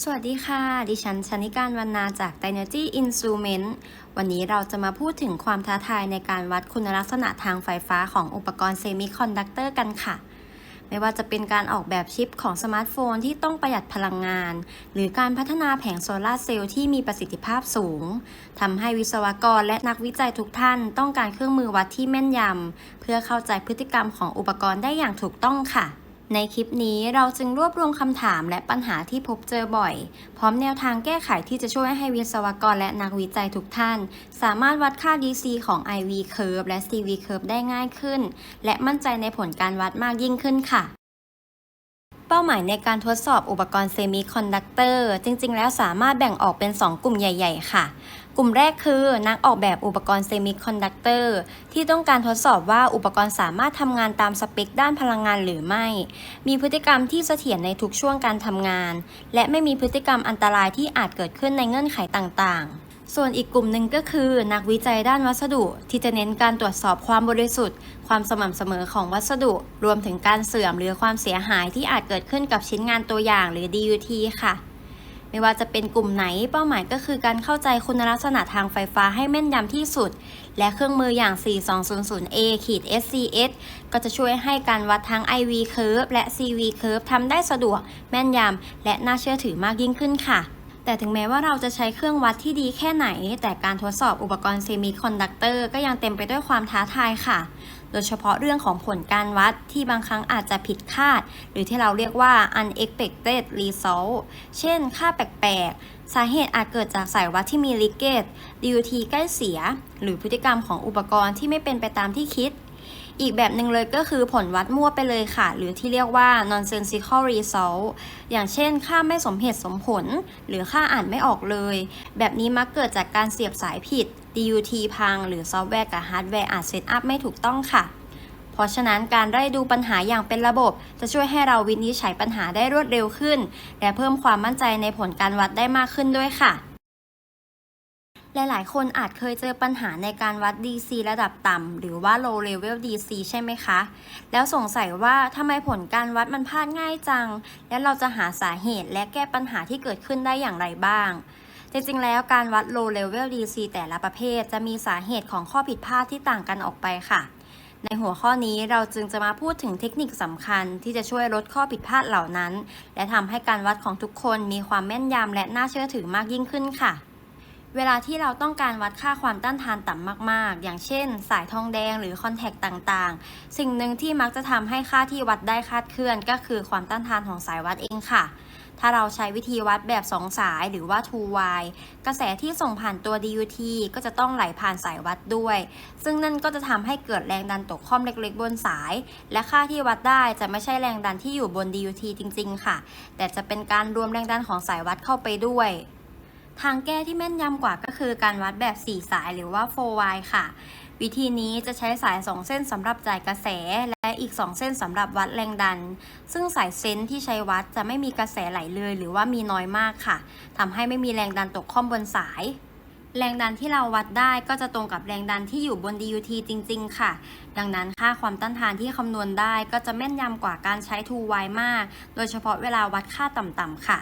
สวัสดีค่ะ ดิฉันชนิการวรรณาจาก Dynergy Instrument วันนี้เราจะมาพูดถึงความท้าทายในการวัดคุณลักษณะทางไฟฟ้าของอุปกรณ์เซมิคอนดักเตอร์กันค่ะ ไม่ว่าจะเป็นการออกแบบชิปของสมาร์ทโฟนที่ต้องประหยัดพลังงาน หรือการพัฒนาแผงโซลาร์เซลล์ที่มีประสิทธิภาพสูงทำให้วิศวกรและนักวิจัยทุกท่าน ต้องการเครื่องมือวัดที่แม่นยำเพื่อเข้าใจพฤติกรรมของอุปกรณ์ได้อย่างถูกต้องค่ะ ในคลิปนี้เราจึงรวบรวมคำถามและปัญหาที่พบเจอบ่อย พร้อมแนวทางแก้ไขที่จะช่วยให้วิศวกรและนักวิจัยทุกท่าน สามารถวัดค่า DC ของ IV curve และ CV curve ได้ง่ายขึ้น และมั่นใจในผลการวัดมากยิ่งขึ้นค่ะเป้าหมายในการทดสอบอุปกรณ์เซมิคอนดักเตอร์จริง ๆ แล้วสามารถแบ่งออกเป็น 2 กลุ่มใหญ่ ๆ ค่ะ กลุ่มแรกคือนักออกแบบอุปกรณ์เซมิคอนดักเตอร์ที่ต้องการทดสอบว่าอุปกรณ์สามารถทำงานตามสเปคด้านพลังงานหรือไม่ มีพฤติกรรมที่เสถียรในทุกช่วงการทำงาน และไม่มีพฤติกรรมอันตรายที่อาจเกิดขึ้นในเงื่อนไขต่างๆส่วนอีกกลุ่มหนึ่งก็คือ นักวิจัยด้านวัสดุ ที่จะเน้นการตรวจสอบความบริสุทธิ์ ความสม่ำเสมอของวัสดุ รวมถึงการเสื่อมหรือความเสียหายที่อาจเกิดขึ้นกับชิ้นงานตัวอย่างหรือ DUT ค่ะ ไม่ว่าจะเป็นกลุ่มไหนเป้าหมายก็คือการเข้าใจคุณลักษณะทางไฟฟ้าให้แม่นยำที่สุด และเครื่องมืออย่าง 4200A SCS ก็จะช่วยให้การวัดทั้ง IV curve และ CV curve ทำได้สะดวก แม่นยำและน่าเชื่อถือมากยิ่งขึ้นค่ะแต่ถึงแม้ว่าเราจะใช้เครื่องวัดที่ดีแค่ไหน แต่การทดสอบอุปกรณ์เซมิคอนดักเตอร์ก็ยังเต็มไปด้วยความท้าทายค่ะ โดยเฉพาะเรื่องของผลการวัดที่บางครั้งอาจจะผิดคาด หรือที่เราเรียกว่า unexpected result เช่น ค่าแปลกๆ สาเหตุอาจเกิดจากสายวัดที่มี leakage DUT ใกล้เสีย หรือพฤติกรรมของอุปกรณ์ที่ไม่เป็นไปตามที่คิด อีกแบบหนึ่งเลยก็คือผลวัดมั่วไปเลยค่ะ หรือที่เรียกว่า nonsensical result อย่างเช่น ค่าไม่สมเหตุสมผล หรือค่าอ่านไม่ออกเลย แบบนี้มักเกิดจากการเสียบสายผิด DUT พัง หรือซอฟต์แวร์กับฮาร์ดแวร์อาจเซตอัพไม่ถูกต้องค่ะ เพราะฉะนั้นการไล่ดูปัญหาอย่างเป็นระบบ จะช่วยให้เราวินิจฉัยปัญหาได้รวดเร็วขึ้น และเพิ่มความมั่นใจในผลการวัดได้มากขึ้นด้วยค่ะหลายๆ คนอาจเคยเจอปัญหาในการวัด DC ระดับต่ำ หรือว่า low level DC ใช่ไหมคะ แล้วสงสัยว่าทำไมผลการวัดมันพลาดง่ายจัง และเราจะหาสาเหตุและแก้ปัญหาที่เกิดขึ้นได้อย่างไรบ้าง จริงๆ แล้วการวัด low level DC แต่ละประเภท จะมีสาเหตุของข้อผิดพลาดที่ต่างกันออกไปค่ะ ในหัวข้อนี้เราจึงจะมาพูดถึงเทคนิคสำคัญที่จะช่วยลดข้อผิดพลาดเหล่านั้น และทำให้การวัดของทุกคนมีความแม่นยำและน่าเชื่อถือมากยิ่งขึ้นค่ะเวลาที่เราต้องการวัดค่าความต้านทานต่ำมากๆ อย่างเช่น สายทองแดงหรือคอนแทคต่างๆ สิ่งหนึ่งที่มักจะทำให้ค่าที่วัดได้คาดเคลื่อน ก็คือความต้านทานของสายวัดเองค่ะ ถ้าเราใช้วิธีวัดแบบ 2 สายหรือว่า2 wire กระแสที่ส่งผ่านตัว DUT ก็จะต้องไหลผ่านสายวัดด้วย ซึ่งนั่นก็จะทำให้เกิดแรงดันตกข้อมเล็กๆ บนสาย และค่าที่วัดได้จะไม่ใช่แรงดันที่อยู่บน DUT จริง ๆ ค่ะ แต่จะเป็นการรวมแรงดันของสายวัดเข้าไปด้วยทางแก้ที่แม่นยำกว่าก็คือการวัดแบบ 4 สายหรือว่า4 wire ค่ะ วิธีนี้จะใช้สาย 2 เส้นสำหรับจ่ายกระแส และอีก 2 เส้นสำหรับวัดแรงดัน ซึ่งสายเซนที่ใช้วัดจะไม่มีกระแสไหลเลย หรือว่ามีน้อยมากค่ะทำให้ไม่มีแรงดันตกข้อมบนสาย แรงดันที่เราวัดได้ก็จะตรงกับแรงดันที่อยู่บน DUT จริง ๆ ค่ะ ดังนั้นค่าความต้านทานที่คำนวณได้ก็จะแม่นยำกว่าการใช้2 wire มาก โดยเฉพาะเวลาวัดค่าต่ำๆค่ะ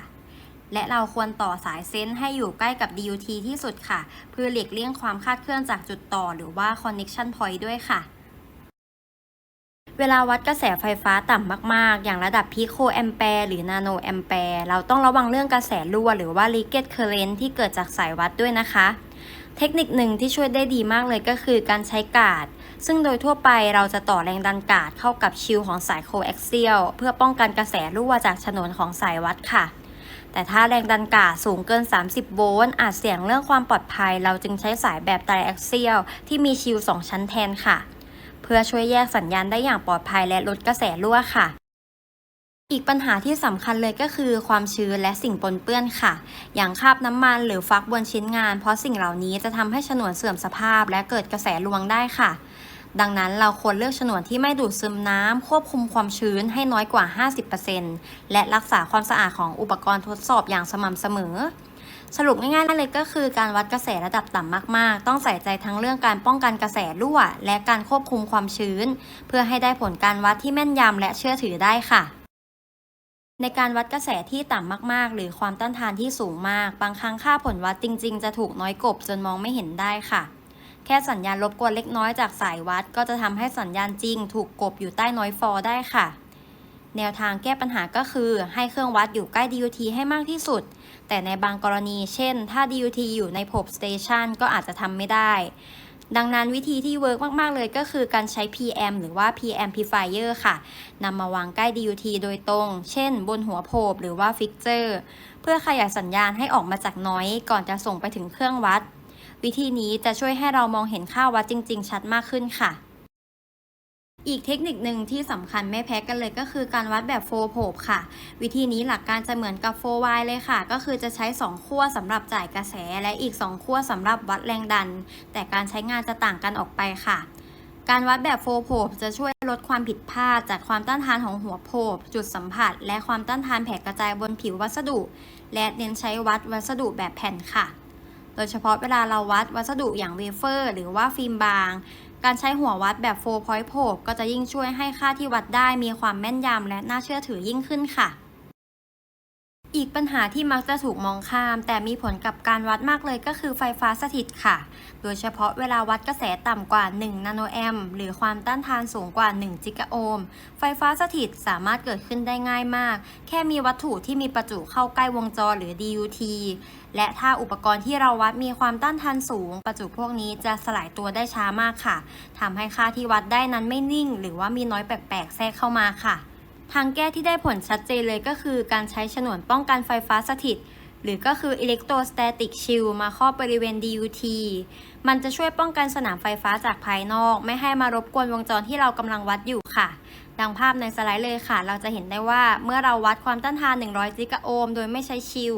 และเราควรต่อสายเซนให้อยู่ใกล้กับ DUT ที่สุดค่ะ เพื่อหลีกเลี่ยงความคลาดเคลื่อนจากจุดต่อหรือว่า connection point ด้วยค่ะเวลาวัดกระแสไฟฟ้าต่ำมาก ๆ อย่างระดับพิโคแอมแปร์หรือนาโนแอมแปร์เราต้องระวังเรื่องกระแสรั่วหรือว่า leakage current ที่เกิดจากสายวัดด้วยนะคะ เทคนิคหนึ่งที่ช่วยได้ดีมากเลยก็คือการใช้กาด ซึ่งโดยทั่วไปเราจะต่อแรงดันกาดเข้ากับชิลของสายโคแอ x เซียลเพื่อป้องกันกระแสรั่วจากฉนวนของสายวัดค่ะ แต่ถ้าแรงดันกาสูงเกิน 30 โวลต์อาจเสี่ยงเรื่องความปลอดภัย เราจึงใช้สายแบบไตรแอ x เซียลที่มีชิล2ชั้นแทนค่ะ เพื่อช่วยแยกสัญญาณได้อย่างปลอดภัยและลดกระแสรั่วค่ะอีกปัญหาที่สำคัญเลยก็คือความชื้นและสิ่งปนเปื้อนค่ะ อย่างคราบน้ำมันหรือฟักบนชิ้นงาน เพราะสิ่งเหล่านี้จะทำให้ฉนวนเสื่อมสภาพและเกิดกระแสรวงได้ค่ะ ดังนั้นเราควรเลือกฉนวนที่ไม่ดูดซึมน้ำ ควบคุมความชื้นให้น้อยกว่า 50%และรักษาความสะอาดของอุปกรณ์ทดสอบอย่างสม่ำเสมอ สรุปง่ายๆเลยก็คือการวัดกระแสระดับต่ำมากๆ ต้องใส่ใจทั้งเรื่องการป้องกันกระแสรั่ว และการควบคุมความชื้น เพื่อให้ได้ผลการวัดที่แม่นยำและเชื่อถือได้ค่ะในการวัดกระแสที่ต่ำมาก ๆ หรือความต้านทานที่สูงมาก บางครั้งค่าผลวัดจริง ๆ จะถูกน้อยกบจนมองไม่เห็นได้ค่ะ ค่สัญญาณรบกวนเล็กน้อยจากสายวัด ก็จะทำให้สัญญาณจริง ถูกกบอยู่ใต้น้อยฟอได้ค่ะ แนวทางแก้ปัญหาก็คือให้เครื่องวัดอยู่ใกล้ DUT ให้มากที่สุด แต่ในบางกรณี เช่น ถ้า DUT อยู่ใน POP Station ก็อาจจะทำไม่ได้ ดังนั้นวิธีที่เวิร์กมาก ๆ เลยก็คือการใช้ PM หรือว่า P amplifier ค่ะนำมาวางใกล้ DUT โดยตรง เช่น บนหัวโพบหรือว่าฟิกเจอร์เพื่อขยายสัญญาณให้ออกมาจากน้อย ก่อนจะส่งไปถึงเครื่องวัด วิธีนี้จะช่วยให้เรามองเห็นค่าวัดจริง ๆ ชัดมากขึ้นค่ะ อีกเทคนิคหนึ่งที่สำคัญไม่แพ้กันเลยก็คือการวัดแบบโฟโพบค่ะ วิธีนี้หลักการจะเหมือนกับโฟไวเลยค่ะ ก็คือจะใช้ 2 ขั้วสำหรับจ่ายกระแส และอีก 2 ขั้วสำหรับวัดแรงดัน แต่การใช้งานจะต่างกันออกไปค่ะการวัดแบบโฟโพบจะช่วยลดความผิดพลาดจากความต้านทานของหัวโพบจุดสัมผัส และความต้านทานแผ่กระจายบนผิววัสดุ และเน้นใช้วัดวัสดุแบบแผ่นค่ะ ดยเฉพาะเวลาเราวัดวัสดุอย่างเวเฟอร์ หรือว่าฟิล์มบาง การใช้หัววัดแบบโฟพอยต์โพก็จะยิ่งช่วยให้ค่าที่วัดได้มีความแม่นยำและน่าเชื่อถือยิ่งขึ้นค่ะ อีกปัญหาที่มักจะถูกมองข้าม แต่มีผลกับการวัดมากเลยก็คือไฟฟ้าสถิตค่ะ โดยเฉพาะเวลาวัดกระแสต่ำกว่า 1 นาโนแอมป์หรือความต้านทานสูงกว่า 1 จิกะโอห์ม ไฟฟ้าสถิตสามารถเกิดขึ้นได้ง่ายมาก แค่มีวัตถุที่มีประจุเข้าใกล้วงจรหรือ DUT และถ้าอุปกรณ์ที่เราวัดมีความต้านทานสูง ประจุพวกนี้จะสลายตัวได้ช้ามากค่ะทำให้ค่าที่วัดได้นั้นไม่นิ่ง หรือว่ามีน้อยแปลกๆแทรกเข้ามาค่ะ ทางแก้ที่ได้ผลชัดเจนเลยก็คือการใช้ฉนวนป้องกันไฟฟ้าสถิต หรือก็คือ electrostatic shield มาครอบบริเวณ DUT มันจะช่วยป้องกันสนามไฟฟ้าจากภายนอก ไม่ให้มารบกวนวงจรที่เรากำลังวัดอยู่ค่ะ ดังภาพในสไลด์เลยค่ะ เราจะเห็นได้ว่าเมื่อเราวัดความต้านทาน 100จิกะโอห์มโดยไม่ใช้ชิล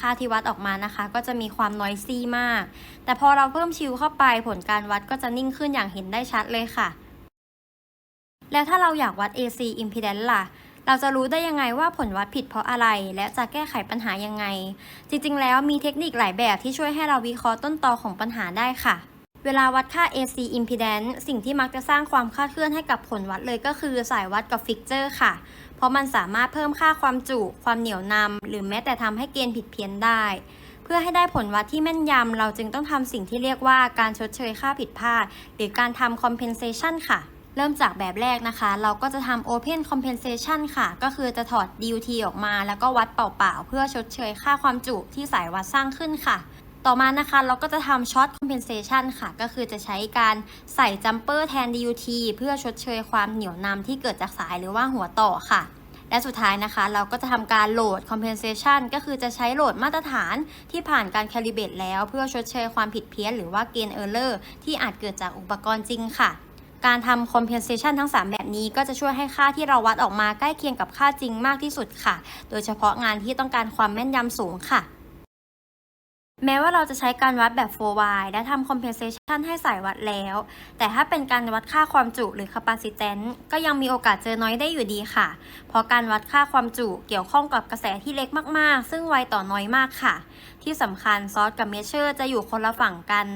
ค่าที่วัดออกมานะคะ ก็จะมีความน้อยซี่มาก แต่พอเราเพิ่มชิลเข้าไปผลการวัดก็จะนิ่งขึ้นอย่างเห็นได้ชัดเลยค่ะ แล้วถ้าเราอยากวัด AC impedance ล่ะ เราจะรู้ได้ยังไงว่าผลวัดผิดเพราะอะไร และจะแก้ไขปัญหายังไง จริงๆ แล้วมีเทคนิคหลายแบบที่ช่วยให้เราวิเคราะห์ต้นตอของปัญหาได้ค่ะ เวลาวัดค่า AC impedance สิ่งที่มักจะสร้างความคลาดเคลื่อนให้กับผลวัดเลยก็คือสายวัดกับฟิกเจอร์ค่ะ เพราะมันสามารถเพิ่มค่าความจุ ความเหนียวนำหรือแม้แต่ทำให้เกณฑ์ผิดเพี้ยนได้เพื่อให้ได้ผลวัดที่แม่นยำ เราจึงต้องทำสิ่งที่เรียกว่าการชดเชยค่าผิดพลาด หรือการทำ compensation ค่ะ เริ่มจากแบบแรกนะคะ เราก็จะทำ Open Compensation ค่ะ ก็คือจะถอด DUT ออกมา แล้วก็วัดเปล่าๆ เพื่อชดเชยค่าความจุที่สายวัดสร้างขึ้นค่ะ ต่อมานะคะเราก็จะทำ Short Compensation ค่ะ ก็คือจะใช้การใส่จัมเปอร์แทน DUT เพื่อชดเชยความเหนียวนำที่เกิดจากสายหรือว่าหัวต่อค่ะและสุดท้ายนะคะ เราก็จะทำการโหลด compensation ก็คือจะใช้โหลดมาตรฐานที่ผ่านการ calibrate แล้วเพื่อชดเชยความผิดเพี้ยนหรือว่าเกณฑ์ error ที่อาจเกิดจากอุปกรณ์จริงค่ะ การทำ compensation ทั้ง 3 แบบนี้ก็จะช่วยให้ค่าที่เราวัดออกมาใกล้เคียงกับค่าจริงมากที่สุดค่ะ โดยเฉพาะงานที่ต้องการความแม่นยำสูงค่ะ แม้ว่าเราจะใช้การวัดแบบ 4Y และทำ compensation ให้สายวัดแล้ว แต่ถ้าเป็นการวัดค่าความจุหรือ capacitance ก็ยังมีโอกาสเจอน้อยได้อยู่ดีค่ะ เพราะการวัดค่าความจุเกี่ยวข้องกับกระแสที่เล็กมากๆ ซึ่งไวต่อน้อยมากค่ะ ที่สำคัญซอสกับเมเชอร์จะอยู่คนละฝั่งกัน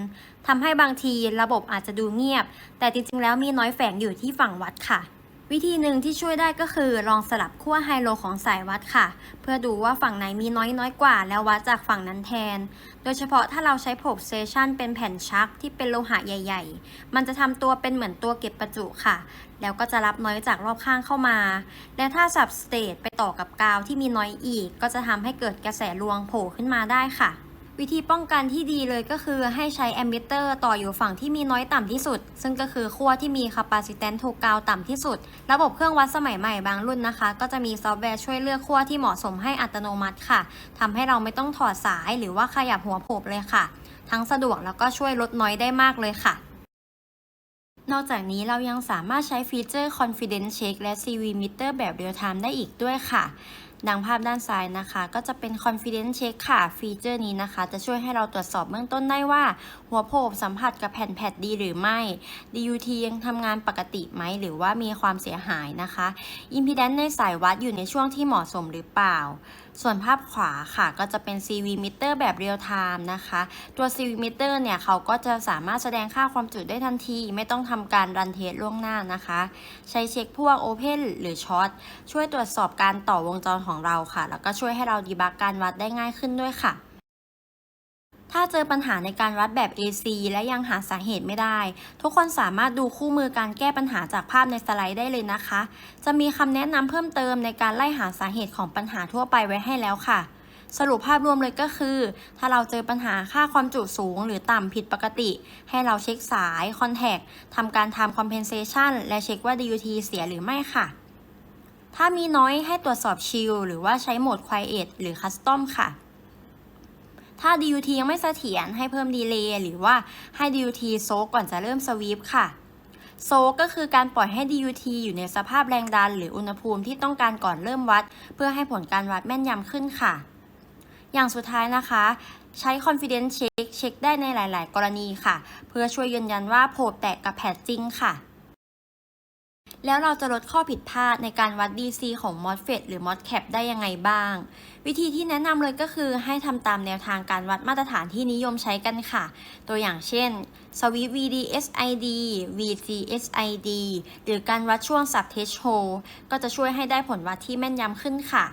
ทำให้บางทีระบบอาจจะดูเงียบ แต่จริงๆ แล้วมีน้อยแฝงอยู่ที่ฝั่งวัดค่ะ วิธีหนึ่งที่ช่วยได้ก็คือลองสลับขั้วไฮโลของสายวัดค่ะ เพื่อดูว่าฝั่งไหนมีน้อยน้อยกว่า แล้ววัดจากฝั่งนั้นแทน โดยเฉพาะถ้าเราใช้โพกเซชันเป็นแผ่นชักที่เป็นโลหะใหญ่ ๆ มันจะทำตัวเป็นเหมือนตัวเก็บประจุค่ะ แล้วก็จะรับน้อยจากรอบข้างเข้ามา และถ้าสับสเตทไปต่อกับกาวที่มีน้อยอีก ก็จะทำให้เกิดกระแสรวงโผล่ขึ้นมาได้ค่ะ วิธีป้องกันที่ดีเลยก็คือให้ใช้แอมมิเตอร์ต่ออยู่ฝั่งที่มีน้อยต่ำที่สุด ซึ่งก็คือขั้วที่มีคาปาซิแตนถูกกาวต่ำที่สุด ระบบเครื่องวัดสมัยใหม่บางรุ่นนะคะ ก็จะมีซอฟต์แวร์ช่วยเลือกขั้วที่เหมาะสมให้อัตโนมัติค่ะทำให้เราไม่ต้องถอดสายหรือว่าขยับหัวโผบเลยค่ะ ทั้งสะดวกแล้วก็ช่วยลดน้อยได้มากเลยค่ะนอกจากนี้เรายังสามารถใช้ฟีเจอร์ Confidence Check และ CV Meter แบบ Real Time ได้อีกด้วยค่ะ ดังภาพด้านซ้ายนะคะ ก็จะเป็น confidence check ค่ะ ฟีเจอร์นี้นะคะ จะช่วยให้เราตรวจสอบเบื้องต้นได้ว่า หัวโผบสัมผัสกับแผ่นแพดดีหรือไม่ DUT ยังทำงานปกติไหม หรือว่ามีความเสียหายนะคะ impedance ในสายวัดอยู่ในช่วงที่เหมาะสมหรือเปล่า ส่วนภาพขวาค่ะก็จะเป็น CV meter แบบเรียลไทม์นะคะ ตัว CV meter เนี่ยเขาก็จะสามารถแสดงค่าความจุได้ทันที ไม่ต้องทำการรันเทสล่วงหน้านะคะ ใช้เช็คพวก Open หรือ Short ช่วยตรวจสอบการต่อวงจรของเราค่ะ แล้วก็ช่วยให้เราดีบักการวัดได้ง่ายขึ้นด้วยค่ะ ถ้าเจอปัญหาในการวัดแบบ AC และยังหาสาเหตุไม่ได้ ทุกคนสามารถดูคู่มือการแก้ปัญหาจากภาพในสไลด์ได้เลยนะคะ จะมีคำแนะนำเพิ่มเติมในการไล่หาสาเหตุของปัญหาทั่วไปไว้ให้แล้วค่ะสรุปภาพรวมเลยก็คือ ถ้าเราเจอปัญหาค่าความจุสูงหรือต่ำผิดปกติ ให้เราเช็คสายคอนแทคทำการทำ compensation และเช็คว่า DUT เสียหรือไม่ค่ะ ถ้ามีน้อยให้ตรวจสอบชิลหรือว่าใช้โหมด quiet หรือ custom ค่ะ ถ้า DUT ยังไม่เสถียรให้เพิ่มดีเลย์หรือว่าให้ DUT โซกก่อนจะเริ่มสวีปค่ะโซกก็คือการปล่อยให้ DUT อยู่ในสภาพแรงดัน หรืออุณหภูมิที่ต้องการก่อนเริ่มวัด เพื่อให้ผลการวัดแม่นยำขึ้นค่ะ อย่างสุดท้ายนะคะ ใช้ confidence check เช็คได้ในหลาย ๆ กรณีค่ะ เพื่อช่วยยืนยันว่าโพบแตกกับแพดจริงค่ะ แล้วเราจะลดข้อผิดพลาดในการวัด DC ของ MOSFET หรือ MOSCAP ได้ยังไงบ้าง วิธีที่แนะนำเลยก็คือให้ทำตามแนวทางการวัดมาตรฐานที่นิยมใช้กันค่ะ ตัวอย่างเช่น Sweep VDSID VCSID หรือการวัดช่วง Sub Threshold ก็จะช่วยให้ได้ผลวัดที่แม่นยำขึ้นค่ะ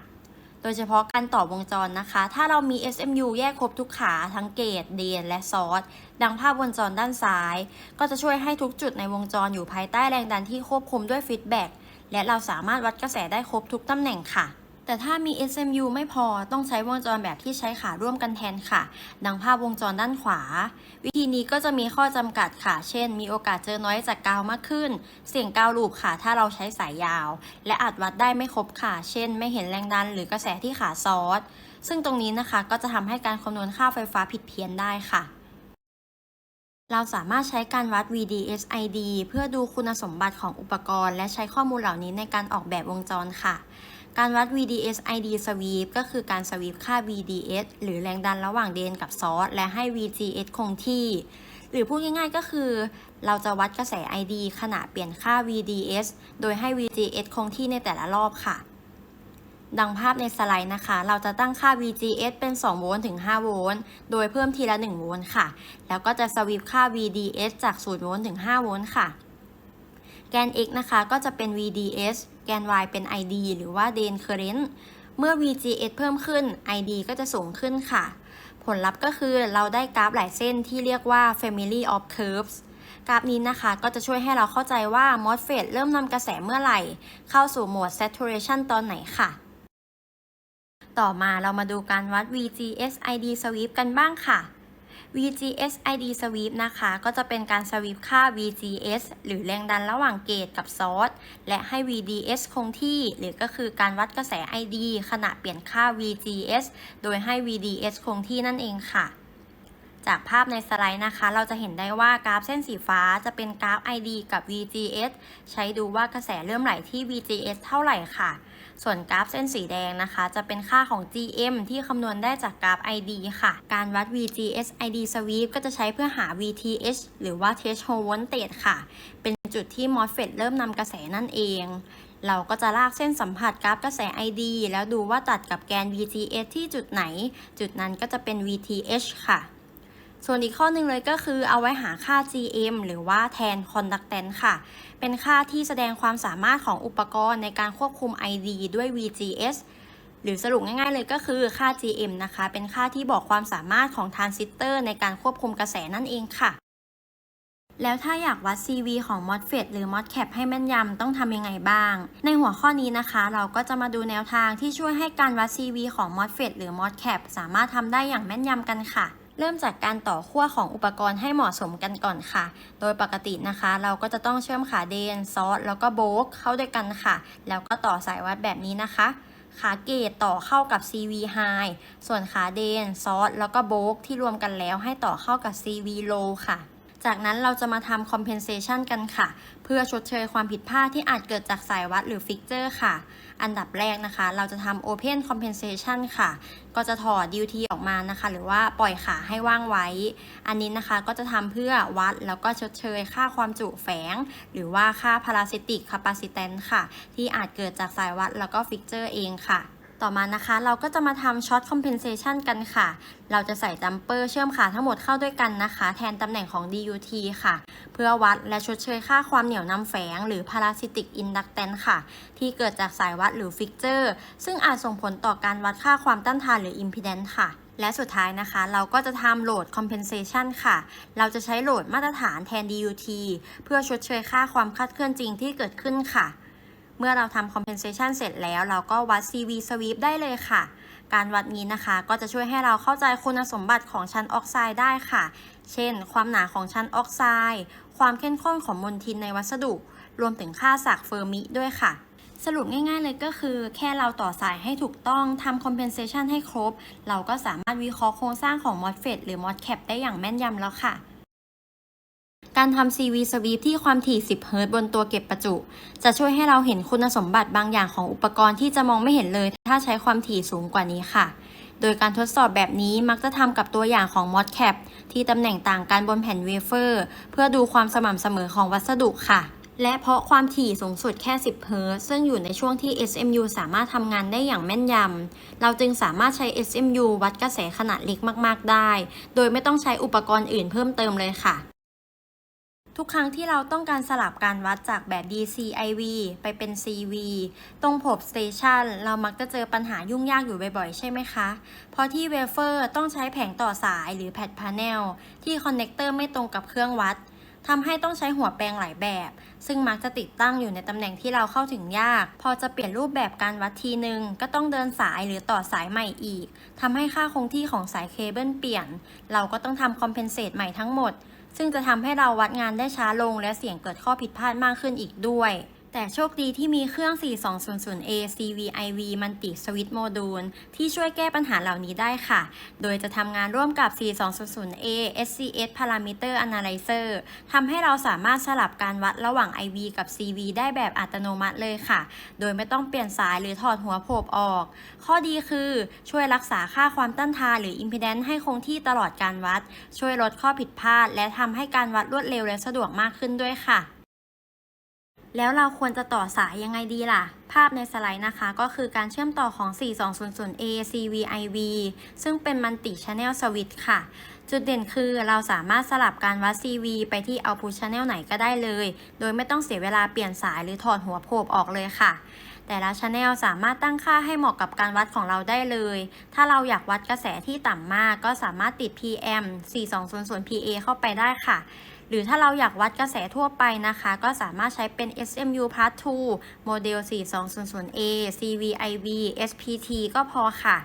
โดยเฉพาะการต่อวงจรนะคะ ถ้าเรามี SMU แยกครบทุกขาทั้งเกตเดียน และซอสดังภาพวงจรด้านซ้าย ก็จะช่วยให้ทุกจุดในวงจรอยู่ภายใต้แรงดันที่ควบคุมด้วยฟีดแบ็กและเราสามารถวัดกระแสได้ครบทุกตำแหน่งค่ะ แต่ถ้ามี SMU ไม่พอต้องใช้วงจรแบบที่ใช้ขาร่วมกันแทนค่ะ ดังภาพวงจรด้านขวา วิธีนี้ก็จะมีข้อจำกัดค่ะ เช่น มีโอกาสเจอน้อยจากกาวมากขึ้น เสี่ยงกาวลูปค่ะ ถ้าเราใช้สายยาว และอาจวัดได้ไม่ครบค่ะ เช่น ไม่เห็นแรงดันหรือกระแสที่ขาซอสซึ่งตรงนี้นะคะก็จะทำให้การคำนวณค่าไฟฟ้าผิดเพี้ยนได้ค่ะเราสามารถใช้การวัด VDSID เพื่อดูคุณสมบัติของอุปกรณ์ และใช้ข้อมูลเหล่านี้ในการออกแบบวงจรค่ะ การวัด VDSID sweep ก็คือการสวีปค่า VDS หรือแรงดันระหว่างเดนกับซอสและให้ VGS คงที่ หรือพูดง่ายๆก็คือ เราจะวัดกระแส ID ขณะเปลี่ยนค่า VDS โดยให้ VGS คงที่ในแต่ละรอบค่ะ ดังภาพในสไลด์นะคะ เราจะตั้งค่า VGS เป็น 2 โวลต์ถึง 5 โวลต์ โดยเพิ่มทีละ 1 โวลต์ค่ะ แล้วก็จะสวีปค่า VDS จาก 0 โวลต์ถึง 5 โวลต์ค่ะ แกน x นะคะก็จะเป็น VDS แกน y เป็น ID หรือว่า Drain Current เมื่อ VGS เพิ่มขึ้น ID ก็จะสูงขึ้นค่ะ ผลลัพธ์ก็คือเราได้กราฟหลายเส้นที่เรียกว่า Family of Curves กราฟนี้นะคะก็จะช่วยให้เราเข้าใจว่า MOSFET เริ่มนำกระแสเมื่อไหร่ เข้าสู่โหมด Saturation ตอนไหนค่ะ ต่อมาเรามาดูการวัด VGS ID sweep กันบ้างค่ะ VGS ID sweep นะคะ ก็จะเป็นการสวีปค่า VGS หรือแรงดันระหว่างเกตกับซอสและให้ VDS คงที่ หรือก็คือการวัดกระแส ID ขณะเปลี่ยนค่า VGS โดยให้ VDS คงที่นั่นเองค่ะ จากภาพในสไลด์นะคะ เราจะเห็นได้ว่ากราฟเส้นสีฟ้าจะเป็นกราฟ ID กับ VGS ใช้ดูว่ากระแสเริ่มไหลที่ VGS เท่าไหร่ค่ะ ส่วนกราฟเส้นสีแดงนะคะ จะเป็นค่าของ GM ที่คำนวณได้จากกราฟ ID ค่ะ การวัด VGS ID sweep ก็จะใช้เพื่อหา VTH หรือว่า threshold voltage ค่ะ เป็นจุดที่ MOSFET เริ่มนำกระแสนั่นเอง เราก็จะลากเส้นสัมผัสกราฟกระแส ID แล้วดูว่าตัดกับแกน VGS ที่จุดไหน จุดนั้นก็จะเป็น VTH ค่ะ ส่วนอีกข้อหนึ่งเลยก็คือเอาไว้หาค่า GM หรือว่าแทน conductance ค่ะ เป็นค่าที่แสดงความสามารถของอุปกรณ์ในการควบคุม ID ด้วย VGS หรือสรุปง่ายๆเลยก็คือค่า GM นะคะ เป็นค่าที่บอกความสามารถของทรานซิสเตอร์ในการควบคุมกระแสนั่นเองค่ะ แล้วถ้าอยากวัด CV ของ MOSFET หรือ MOSCAP ให้แม่นยำต้องทำยังไงบ้าง ในหัวข้อนี้นะคะ เราก็จะมาดูแนวทางที่ช่วยให้การวัด CV ของ MOSFET หรือ MOSCAP สามารถทำได้อย่างแม่นยำกันค่ะ เริ่มจากการต่อขั้วของอุปกรณ์ให้เหมาะสมกันก่อนค่ะ โดยปกตินะคะ เราก็จะต้องเชื่อมขาเดน ซอส แล้วก็โบกเข้าด้วยกันค่ะ แล้วก็ต่อสายวัดแบบนี้นะคะ ขาเกตต่อเข้ากับ CV high ส่วนขาเดน ซอส แล้วก็โบกที่รวมกันแล้วให้ต่อเข้ากับ CV low ค่ะจากนั้นเราจะมาทำ compensation กันค่ะ เพื่อชดเชยความผิดพลาดที่อาจเกิดจากสายวัดหรือฟิกเจอร์ค่ะ อันดับแรกนะคะ เราจะทำ open compensation ค่ะ ก็จะถอด DUT ออกมานะคะ หรือว่าปล่อยขาให้ว่างไว้ อันนี้นะคะก็จะทำเพื่อวัดแล้วก็ชดเชยค่าความจุแฝง หรือว่าค่า parasitic capacitance ค่ะ ที่อาจเกิดจากสายวัดแล้วก็ฟิกเจอร์เองค่ะ ต่อมานะคะเราก็จะมาทำช็อตคอมเพนเซชันกันค่ะ เราจะใส่จัมเปอร์เชื่อมขาทั้งหมดเข้าด้วยกันนะคะ แทนตำแหน่งของ DUT ค่ะ เพื่อวัดและชดเชยค่าความเหนียวนำแฝง หรือ parasitic inductance ค่ะ ที่เกิดจากสายวัดหรือฟิกเจอร์ ซึ่งอาจส่งผลต่อการวัดค่าความต้านทานหรือ impedance ค่ะและสุดท้ายนะคะ เราก็จะทำโหลด compensation ค่ะ เราจะใช้โหลดมาตรฐานแทน DUT เพื่อชดเชยค่าความคลาดเคลื่อนจริงที่เกิดขึ้นค่ะ เมื่อเราทำ compensation เสร็จแล้วเราก็วัด CV sweep ได้เลยค่ะ การวัดนี้นะคะ ก็จะช่วยให้เราเข้าใจคุณสมบัติของชั้นออกไซด์ได้ค่ะ เช่น ความหนาของชั้นออกไซด์ ความเข้มข้นของมลทินในวัสดุ รวมถึงค่าศักเฟอร์มิด้วยค่ะสรุปง่ายๆเลยก็คือแค่เราต่อสายให้ถูกต้องทำ compensation ให้ครบ เราก็สามารถวิเคราะห์โครงสร้างของ MOSFET หรือ MOSCAP ได้อย่างแม่นยำแล้วค่ะ การทำ CV sweep ที่ความถี่ 10 Hz บนตัวเก็บประจุ จะช่วยให้เราเห็นคุณสมบัติบางอย่างของอุปกรณ์ที่จะมองไม่เห็นเลย ถ้าใช้ความถี่สูงกว่านี้ค่ะ โดยการทดสอบแบบนี้มักจะทำกับตัวอย่างของ MOSCAP ที่ตำแหน่งต่างกันบนแผ่นเวเฟอร์ เพื่อดูความสม่ำเสมอของวัสดุค่ะและเพราะความถี่สูงสุดแค่ 10 เฮิรตซ์ซึ่งอยู่ในช่วงที่ SMU สามารถทำงานได้อย่างแม่นยำ เราจึงสามารถใช้ SMU วัดกระแสขนาดเล็กมาก ๆ ได้ โดยไม่ต้องใช้อุปกรณ์อื่นเพิ่มเติมเลยค่ะ ทุกครั้งที่เราต้องการสลับการวัดจากแบบ DCIV ไปเป็น CV ตรง probe station เรามักจะเจอปัญหายุ่งยากอยู่บ่อยๆ ใช่ไหมคะ เพราะที่เวเฟอร์ต้องใช้แผงต่อสายหรือแพดพาเนลที่คอนเนคเตอร์ไม่ตรงกับเครื่องวัดทำให้ต้องใช้หัวแปลงหลายแบบ ซึ่งมักจะติดตั้งอยู่ในตำแหน่งที่เราเข้าถึงยาก พอจะเปลี่ยนรูปแบบการวัดทีนึง ก็ต้องเดินสายหรือต่อสายใหม่อีกทำให้ค่าคงที่ของสายเคเบิลเปลี่ยน เราก็ต้องทำคอมเพนเซตใหม่ทั้งหมด ซึ่งจะทำให้เราวัดงานได้ช้าลงและเสี่ยงเกิดข้อผิดพลาดมากขึ้นอีกด้วย แต่โชคดีที่มีเครื่อง 4200A CVIV มันติสวิตโมดูลที่ช่วยแก้ปัญหาเหล่านี้ได้ค่ะ โดยจะทำงานร่วมกับ 4200A SCS Parameter Analyzer ทำให้เราสามารถสลับการวัดระหว่าง IV กับ CV ได้แบบอัตโนมัติเลยค่ะ โดยไม่ต้องเปลี่ยนสายหรือถอดหัวโผบออก ข้อดีคือช่วยรักษาค่าความต้านทานหรือ impedance ให้คงที่ตลอดการวัด ช่วยลดข้อผิดพลาด และทำให้การวัดรวดเร็วและสะดวกมากขึ้นด้วยค่ะ แล้วเราควรจะต่อสายยังไงดีล่ะ ภาพในสไลด์นะคะ ก็คือการเชื่อมต่อของ 4200A CVIV ซึ่งเป็น Multi Channel Switch ค่ะ จุดเด่นคือเราสามารถสลับการวัด CV ไปที่ Output Channel ไหนก็ได้เลย โดยไม่ต้องเสียเวลาเปลี่ยนสายหรือถอดหัวโผบออกเลยค่ะ แต่ละ Channel สามารถตั้งค่าให้เหมาะกับการวัดของเราได้เลย ถ้าเราอยากวัดกระแสที่ต่ำมาก ก็สามารถติด PM 4200 PA เข้าไปได้ค่ะ หรือถ้าเราอยากวัดกระแสทั่วไปนะคะ ก็สามารถใช้เป็น SMU Part 2 โมเดล 4200A CVIV SPT ก็พอค่ะ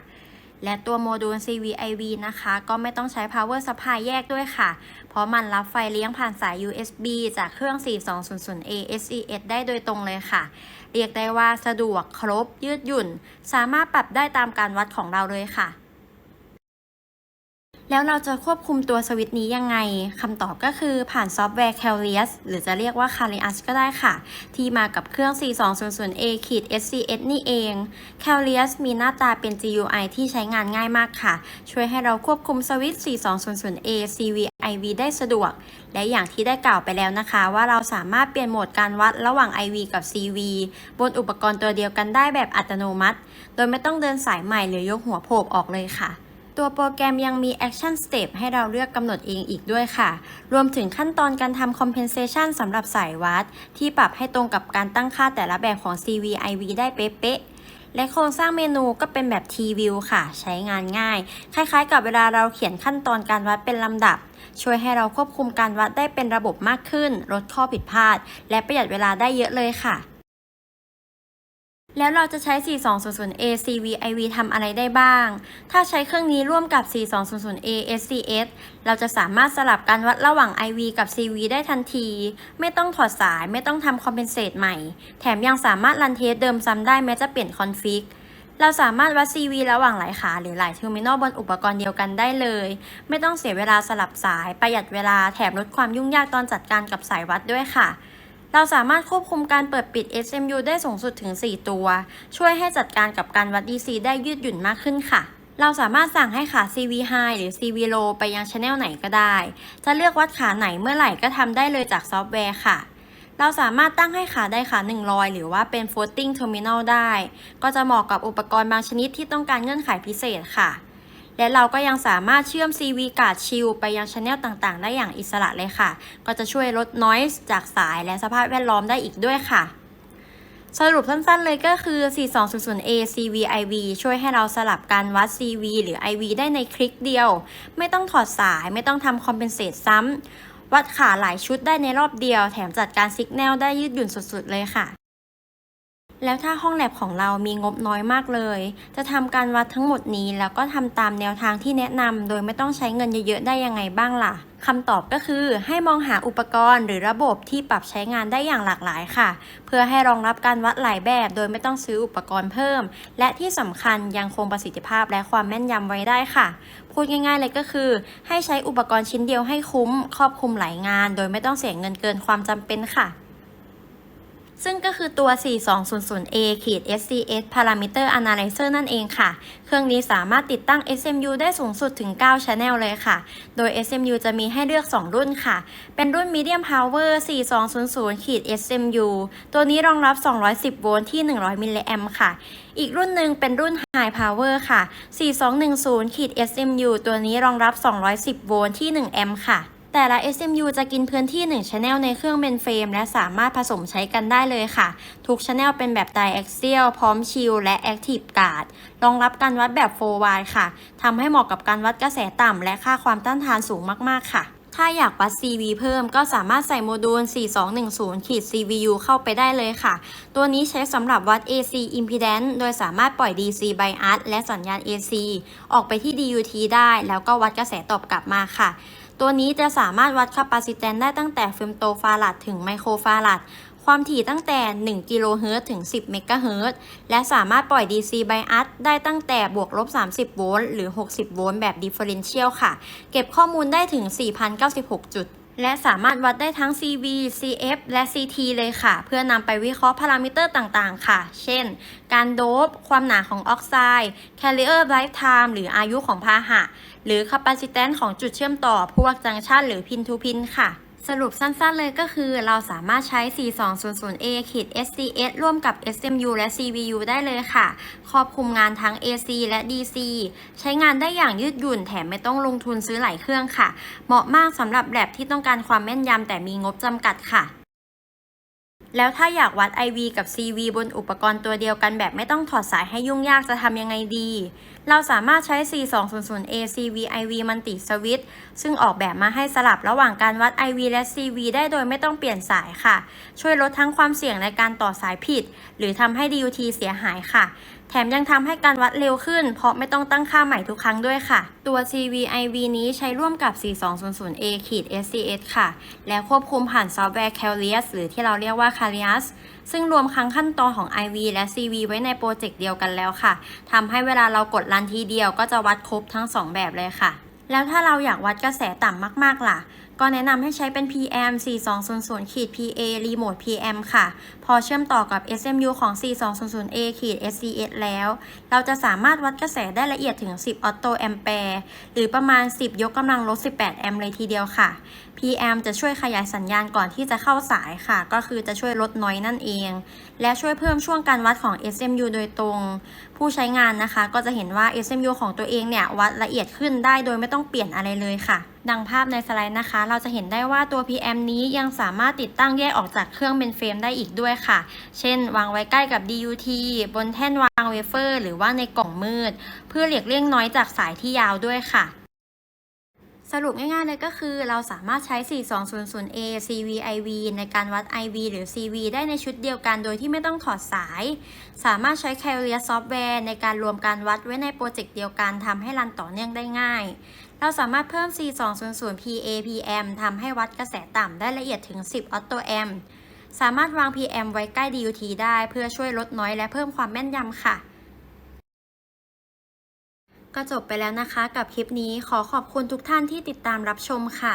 และตัวโมดูล CVIV นะคะ ก็ไม่ต้องใช้ power supply แยกด้วยค่ะ เพราะมันรับไฟเลี้ยงผ่านสาย USB จากเครื่อง 4200A SES ได้โดยตรงเลยค่ะ เรียกได้ว่าสะดวกครบยืดหยุ่น สามารถปรับได้ตามการวัดของเราเลยค่ะ แล้วเราจะควบคุมตัวสวิตช์นี้ยังไงคำตอบก็คือผ่านซอฟต์แวร์ c a l i u s หรือจะเรียกว่า c a l i u s ก็ได้ค่ะ ที่มากับเครื่อง 4200A SCS นี่เอง c a l i u s มีหน้าตาเป็น GUI ที่ใช้งานง่ายมากค่ะ ช่วยให้เราควบคุมสวิตช์ 4200A CVIV ได้สะดวก และอย่างที่ได้กล่าวไปแล้วนะคะ ว่าเราสามารถเปลี่ยนโหมดการวัดระหว่าง IV กับ CV บนอุปกรณ์ตัวเดียวกันได้แบบอัตโนมัติ โดยไม่ต้องเดินสายใหม่หรือยกหัวโผบออกเลยค่ะ ตัวโปรแกรมยังมี Action Step ให้เราเลือกกำหนดเองอีกด้วยค่ะ รวมถึงขั้นตอนการทำ Compensation สำหรับสายวัด ที่ปรับให้ตรงกับการตั้งค่าแต่ละแบบของ CVIV ได้เป๊ะๆ และโครงสร้างเมนูก็เป็นแบบ T-View ค่ะ ใช้งานง่าย คล้ายๆ กับเวลาเราเขียนขั้นตอนการวัดเป็นลำดับ ช่วยให้เราควบคุมการวัดได้เป็นระบบมากขึ้น ลดข้อผิดพลาด และประหยัดเวลาได้เยอะเลยค่ะ แล้วเราจะใช้ 4200A CVIV ทำอะไรได้บ้าง ถ้าใช้เครื่องนี้ร่วมกับ 4200A SCS เราจะสามารถสลับการวัดระหว่าง IV กับ CV ได้ทันที ไม่ต้องถอดสาย ไม่ต้องทำคอมเพนเซตใหม่ แถมยังสามารถรันเทสเดิมซ้ำได้แม้จะเปลี่ยนคอนฟิกเราสามารถวัด CV ระหว่างหลายขาหรือหลายเทอร์มินอลบนอุปกรณ์เดียวกันได้เลย ไม่ต้องเสียเวลาสลับสาย ประหยัดเวลาแถมลดความยุ่งยากตอนจัดการกับสายวัดด้วยค่ะ เราสามารถควบคุมการเปิดปิด SMU ได้สูงสุดถึง 4 ตัว ช่วยให้จัดการกับการวัด DC ได้ยืดหยุ่นมากขึ้นค่ะ เราสามารถสั่งให้ขา CV High หรือ CV Low ไปยังช anel ไหนก็ได้ จะเลือกวัดขาไหนเมื่อไหร่ก็ทำได้เลยจากซอฟต์แวร์ค่ะเราสามารถตั้งให้ขาใดขาหนึ่งลอยหรือว่าเป็น floating terminal ได้ ก็จะเหมาะกับอุปกรณ์บางชนิดที่ต้องการเงื่อนไขพิเศษค่ะ และเราก็ยังสามารถเชื่อม CV card shield ไปยังช anel ต่างๆ ได้อย่างอิสระเลยค่ะ ก็จะช่วยลด noise จากสายและสภาพแวดล้อมได้อีกด้วยค่ะสรุปสั้นๆเลยก็คือ 4200A CVIV ช่วยให้เราสลับการวัด CV หรือ IV ได้ในคลิกเดียว ไม่ต้องถอดสาย ไม่ต้องทำคอมเพนเซตซ้ำ วัดขาหลายชุดได้ในรอบเดียว แถมจัดการซิกแนลได้ยืดหยุ่นสุดๆเลยค่ะ แล้วถ้าห้องแลบของเรามีงบน้อยมากเลย จะทำการวัดทั้งหมดนี้แล้วก็ทำตามแนวทางที่แนะนำโดยไม่ต้องใช้เงินเยอะๆได้ยังไงบ้างล่ะคำตอบก็คือให้มองหาอุปกรณ์หรือระบบที่ปรับใช้งานได้อย่างหลากหลายค่ะ เพื่อให้รองรับการวัดหลายแบบ โดยไม่ต้องซื้ออุปกรณ์เพิ่ม และที่สำคัญยังคงประสิทธิภาพและความแม่นยำไว้ได้ค่ะ พูดง่ายๆเลยก็คือ ให้ใช้อุปกรณ์ชิ้นเดียวให้คุ้ม ครอบคลุมหลายงาน โดยไม่ต้องเสียเงินเกินความจำเป็นค่ะ ซึ่งก็คือตัว 4200A SCS Parameter Analyzer นั่นเองค่ะ เครื่องนี้สามารถติดตั้ง SMU ได้สูงสุดถึง 9 Channel เลยค่ะ โดย SMU จะมีให้เลือก 2 รุ่นค่ะ เป็นรุ่น Medium Power 4200 SMU ตัวนี้รองรับ 210 โวลต์ที่ 100 มิลลิแอมค่ะ อีกรุ่นหนึ่งเป็นรุ่น High Power ค่ะ 4210 SMU ตัวนี้รองรับ 210 โวลต์ที่ 1 แอมค่ะ แต่ละ SMU จะกินพื้นที่1 Channel ในเครื่องเมนเฟรมและสามารถผสมใช้กันได้เลยค่ะ ทุก Channel เป็นแบบ Diaxial พร้อมชิลและ Active Guard รองรับการวัดแบบ 4W ค่ะทำให้เหมาะกับการวัดกระแสต่ำและค่าความต้านทานสูงมากๆค่ะถ้าอยากวัด CV เพิ่มก็สามารถใส่โมดูล 4210ขีด CVU เข้าไปได้เลยค่ะ ตัวนี้ใช้สำหรับวัด AC impedance โดยสามารถปล่อย DC bias และสัญญาณ AC ออกไปที่ DUT ได้ แล้วก็วัดกระแสตอบกลับมาค่ะ ตัวนี้จะสามารถวัดคาปาซิแตนได้ตั้งแต่เฟมโตฟารัดถึงไมโครฟารัดความถี่ตั้งแต่ 1 กิโลเฮิรตซ์ถึง 10 เมกะเฮิรตซ์ และสามารถปล่อย DC bias ได้ตั้งแต่บวกลบ 30 โวลต์ หรือ 60 โวลต์ แบบ differential ค่ะ เก็บข้อมูลได้ถึง 4,096 จุด และสามารถวัดได้ทั้ง CV, CF และ CT เลยค่ะ เพื่อนำไปวิเคราะห์พารามิเตอร์ต่างๆ ค่ะ เช่น การโดบ ความหนาของออกไซด์ carrier lifetime หรืออายุของพาหะ หรือ capacitance ของจุดเชื่อมต่อ พวกจังชันหรือ pin to pin ค่ะ สรุปสั้นๆเลยก็คือเราสามารถใช้ 4200A ขิด SCS ร่วมกับ SMU และ CVU ได้เลยค่ะ ครอบคลุมงานทั้ง AC และ DC ใช้งานได้อย่างยืดหยุ่นแถมไม่ต้องลงทุนซื้อหลายเครื่องค่ะ เหมาะมากสำหรับแลบที่ต้องการความแม่นยำแต่มีงบจำกัดค่ะ แล้วถ้าอยากวัด IV กับ CV บนอุปกรณ์ตัวเดียวกันแบบไม่ต้องถอดสายให้ยุ่งยากจะทำยังไงดี เราสามารถใช้ 4200A CV IV มันติสวิตช์ซึ่งออกแบบมาให้สลับระหว่างการวัด IV และ CV ได้โดยไม่ต้องเปลี่ยนสายค่ะ ช่วยลดทั้งความเสี่ยงในการต่อสายผิด หรือทำให้ DUT เสียหายค่ะ แถมยังทำให้การวัดเร็วขึ้น เพราะไม่ต้องตั้งค่าใหม่ทุกครั้งด้วยค่ะ ตัว CVIV นี้ใช้ร่วมกับ 4200A SCS ค่ะ และควบคุมผ่านซอฟต์แวร์ Calius หรือที่เราเรียกว่า Calius ซึ่งรวมทั้งขั้นตอนของ IV และ CV ไว้ในโปรเจกต์เดียวกันแล้วค่ะทำให้เวลาเรากดรันทีเดียวก็จะวัดครบทั้ง 2 แบบเลยค่ะ แล้วถ้าเราอยากวัดกระแสต่ำมากๆล่ะ ก็แนะนำให้ใช้เป็น PM 4200ขีด PA Remote PM ค่ะ พอเชื่อมต่อกับ SMU ของ 4200A ขีด SCS แล้ว เราจะสามารถวัดกระแสได้ละเอียดถึง 10 ออโตแอมแปร์ หรือประมาณ 10 ยกกำลังลบ 18 แอมป์เลยทีเดียวค่ะ PM จะช่วยขยายสัญญาณก่อนที่จะเข้าสายค่ะ ก็คือจะช่วยลดน้อยนั่นเอง และช่วยเพิ่มช่วงการวัดของ SMU โดยตรง ผู้ใช้งานนะคะ ก็จะเห็นว่า SMU ของตัวเองเนี่ยวัดละเอียดขึ้นได้โดยไม่ต้องเปลี่ยนอะไรเลยค่ะ ดังภาพในสไลด์นะคะ เราจะเห็นได้ว่าตัว PM นี้ยังสามารถติดตั้งแยกออกจากเครื่องเมนเฟรมได้อีกด้วยค่ะ เช่น วางไว้ใกล้กับ DUT บนแท่นวางเวเฟอร์ หรือว่าในกล่องมืด เพื่อหลีกเลี่ยงน้อยจากสายที่ยาวด้วยค่ะ สรุปง่ายๆเลยก็คือเราสามารถใช้ 4200A CVIV ในการวัด IV หรือ CV ได้ในชุดเดียวกันโดยที่ไม่ต้องถอดสาย สามารถใช้ Carrier Software ในการรวมการวัดไว้ในโปรเจกต์เดียวกันทำให้รันต่อเนื่องได้ง่าย เราสามารถเพิ่ม 4200PA PM ทำให้วัดกระแสต่ำได้ละเอียดถึง 10ออโตแอมสามารถวาง PM ไว้ใกล้ DUT ได้เพื่อช่วยลดน้อยและเพิ่มความแม่นยำค่ะ ก็จบไปแล้วนะคะกับคลิปนี้ขอขอบคุณทุกท่านที่ติดตามรับชมค่ะ